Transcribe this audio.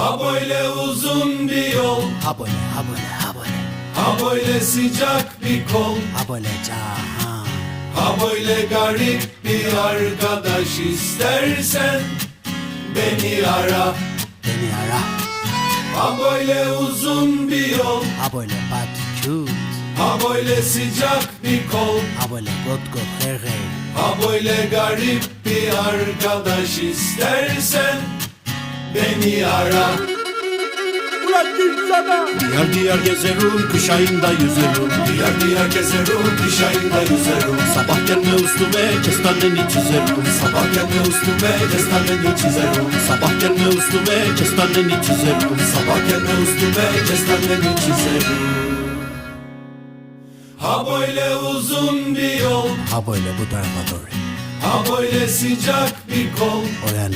Ha böyle uzun bir yol. Ha böyle ha böyle ha böyle. Ha böyle sıcak bir kol. Ha böyle cahan. Ha böyle garip bir arkadaş istersen Beni ara. Beni ara. Ha böyle uzun bir yol. Ha böyle patikut Ha böyle sıcak bir kol. Ha böyle got got hey hey. Ha böyle garip bir arkadaş istersen Beni ara. Diyar diyar gezerim, kış ayında yüzerim Diyar diyar gezerim, kış ayında yüzerim Sabah gelme üstüme, kestaneni çizerim Sabah gelme üstüme, kestaneni çizerim Sabah gelme üstüme, kestaneni çizerim Sabah gelme üstüme, kestaneni çizerim Ha böyle uzun bir yol. Ha böyle bu tarafa doğru Ha böyle sıcak bir kol. O yani